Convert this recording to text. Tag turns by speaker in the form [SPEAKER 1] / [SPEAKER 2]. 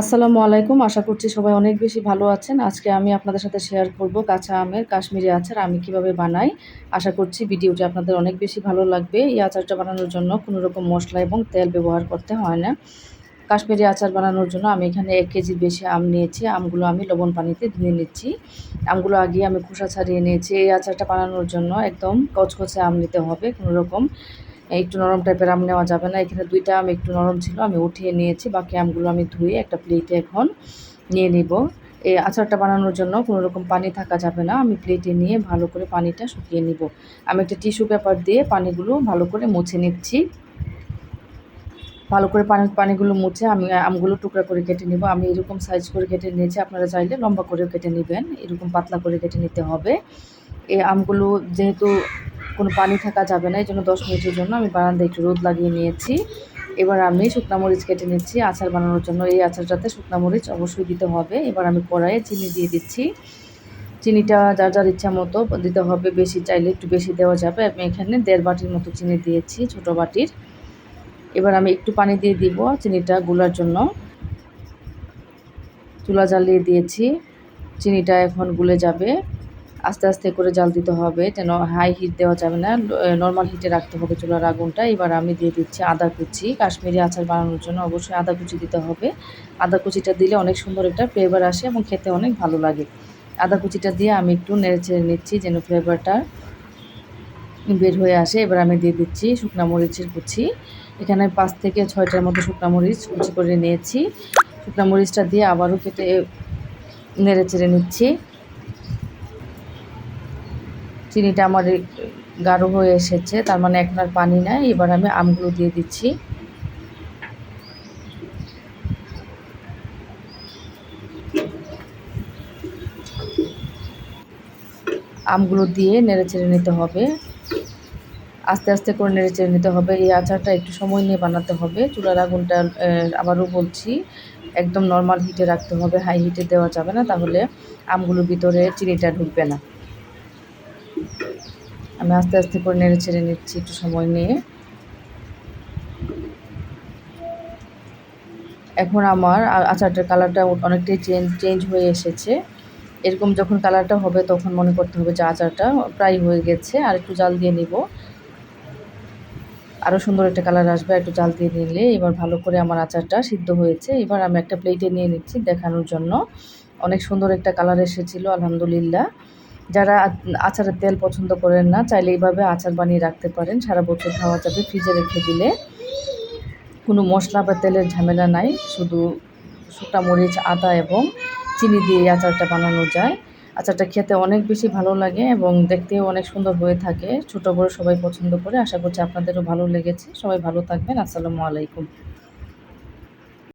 [SPEAKER 1] আসসালামু আলাইকুম। আশা করছি সবাই অনেক বেশি ভালো আছেন। আজকে আমি আপনাদের সাথে শেয়ার করব কাঁচা আমের কাশ্মীরি আচার আমি কীভাবে বানাই। আশা করছি ভিডিওটি আপনাদের অনেক বেশি ভালো লাগবে। এই আচারটা বানানোর জন্য কোনো রকম মশলা এবং তেল ব্যবহার করতে হয় না। কাশ্মীরি আচার বানানোর জন্য আমি এখানে এক কেজির বেশি আম নিয়েছি। আমগুলো আমি লবণ পানিতে ধুয়ে নিচ্ছি। আমগুলো আগে আমি খোসা ছাড়িয়ে নিয়েছি। এই আচারটা বানানোর জন্য একদম কচকচে আম নিতে হবে কোনো রকম। একটু নরম টাইপের আম নেওয়া যাবে না। এখানে দুইটা আম একটু নরম ছিল, আমি উঠিয়ে নিয়েছি। বাকি আমগুলো আমি ধুয়ে একটা প্লেটে এখন নিয়ে নিব। এই আচারটা বানানোর জন্য কোনো রকম পানি থাকা যাবে না। আমি প্লেটে নিয়ে ভালো করে পানিটা শুকিয়ে নিব। আমি একটা টিস্যু পেপার দিয়ে পানিগুলো ভালো করে মুছে নিচ্ছি। ভালো করে পানি, পানিগুলো মুছে আমি আমগুলো টুকরা করে কেটে নেব। আমি এরকম সাইজ করে কেটে নিয়েছি, আপনারা চাইলে লম্বা করেও কেটে নেবেন। এরকম পাতলা করে কেটে নিতে হবে। এই আমগুলো যেহেতু কোনো পানি থাকা যাবে না, এই জন্য দশ মিনিটের জন্য আমি বারান্দায় একটু রোদ লাগিয়ে নিয়েছি। এবার আমি শুকনা মরিচ কেটে নিচ্ছি, আচার বানানোর জন্য। এই আচারটাতে শুকনা মরিচ অবশ্যই দিতে হবে। এবার আমি কড়াইয়ে চিনি দিয়ে দিচ্ছি। চিনিটা যার যার ইচ্ছা মতো দিতে হবে, বেশি চাইলে একটু বেশি দেওয়া যাবে। আমি এখানে দেড় বাটির মতো চিনি দিয়েছি, ছোট বাটির। এবার আমি একটু পানি দিয়ে দিব চিনিটা গুলার জন্য। চুলা জ্বালিয়ে দিয়েছি। চিনিটা এখন গুলে যাবে। আস্তে আস্তে করে জাল দিতে হবে, যেন হাই হিট দেওয়া যাবে না। নর্মাল হিটে রাখতে হবে চুলার আগুনটা। এবার আমি দিয়ে দিচ্ছি আদা কুচি। কাশ্মীরি আচার বানানোর জন্য অবশ্যই আদা কুচি দিতে হবে। আদা কুচিটা দিলে অনেক সুন্দর একটা ফ্লেভার আসে এবং খেতে অনেক ভালো লাগে। আদা কুচিটা দিয়ে আমি একটু নেড়ে চেড়ে নিচ্ছি যেন ফ্লেভারটা বের হয়ে আসে। এবার আমি দিয়ে দিচ্ছি শুকনা মরিচের কুচি। এখানে পাঁচ থেকে ছয়টার মতো শুকনা মরিচ কুচি করে নিয়েছি। শুকনা মরিচটা দিয়ে আবারও কেটে নেড়ে চেড়ে নিচ্ছি। চিনিটা আমার গাঢ় হয়ে এসেছে, তার মানে এখন আর পানি নাই, এবার আমি আমগুলো দিয়ে দিচ্ছি। আমগুলো দিয়ে নেড়ে চেড়ে নিতে হবে। আস্তে আস্তে করে নেড়ে চেড়ে নিতে হবে, এই আচারটা একটু সময় নিয়ে বানাতে হবে। চুলার আগুনটা আবারও বলছি, একদম নর্মাল হিটে রাখতে হবে হাই হিটে দেওয়া যাবে না, তাহলে আমগুলোর ভিতরে চিনিটা ঢুকবে না। আমি আস্তে আস্তে করে নেড়ে ছেড়ে নিচ্ছি একটু সময় নিয়ে। এখন আমার আচারটার কালারটা অনেকটাই চেঞ্জ চেঞ্জ হয়ে এসেছে। এরকম যখন কালারটা হবে তখন মনে করতে হবে যে আচারটা প্রায় হয়ে গেছে, আর একটু জাল দিয়ে নিব। আরও সুন্দর একটা কালার আসবে, একটু জাল দিয়ে নিলে। এবার ভালো করে আমার আচারটা সিদ্ধ হয়েছে। এবার আমি একটা প্লেটে নিয়ে নিচ্ছি দেখানোর জন্য। অনেক সুন্দর একটা কালার এসেছিল, আলহামদুলিল্লাহ। যারা আচারের তেল পছন্দ করেন না, চাইলে এইভাবে আচার বানিয়ে রাখতে পারেন। সারা বছর খাওয়া যাবে ফ্রিজে রেখে দিলে। কোনো মশলা বা তেলের ঝামেলা নাই, শুধু শুকনা মরিচ, আদা এবং চিনি দিয়ে আচারটা বানানো যায়। আচারটা খেতে অনেক বেশি ভালো লাগে এবং দেখতেও অনেক সুন্দর হয়ে থাকে। ছোটো বড়ো সবাই পছন্দ করে। আশা করছি আপনাদেরও ভালো লেগেছে। সবাই ভালো থাকবেন। আসসালামু আলাইকুম।